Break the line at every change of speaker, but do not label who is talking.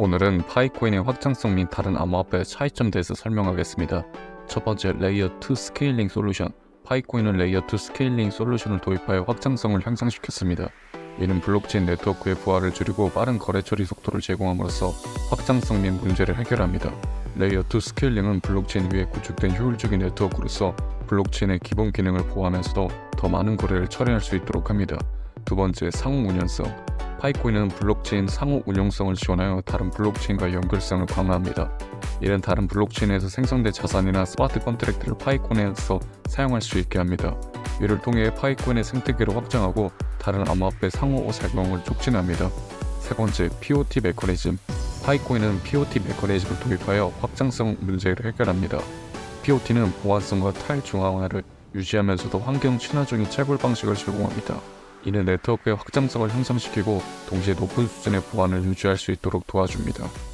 오늘은 파이코인의 확장성 및 다른 암호화폐의 차이점에 대해서 설명하겠습니다. 첫 번째 레이어 2 스케일링 솔루션 파이코인은 레이어 2 스케일링 솔루션을 도입하여 확장성을 향상시켰습니다. 이는 블록체인 네트워크의 부하를 줄이고 빠른 거래 처리 속도를 제공함으로써 확장성 및 문제를 해결합니다. 레이어 2 스케일링은 블록체인 위에 구축된 효율적인 네트워크로서 블록체인의 기본 기능을 보호하면서도 더 많은 거래를 처리할 수 있도록 합니다. 두 번째 상호 운영성 파이코인은 블록체인 상호 운용성을 지원하여 다른 블록체인과 연결성을 강화합니다. 이는 다른 블록체인에서 생성된 자산이나 스마트 컨트랙트를 파이코인에서 사용할 수 있게 합니다. 이를 통해 파이코인의 생태계를 확장하고 다른 암호화폐 상호 작용을 촉진합니다. 세 번째, POT 메커니즘. 파이코인은 POT 메커니즘을 도입하여 확장성 문제를 해결합니다. POT는 보안성과 탈중앙화를 유지하면서도 환경 친화적인 채굴 방식을 제공합니다. 이는 네트워크의 확장성을 향상시키고 동시에 높은 수준의 보안을 유지할 수 있도록 도와줍니다.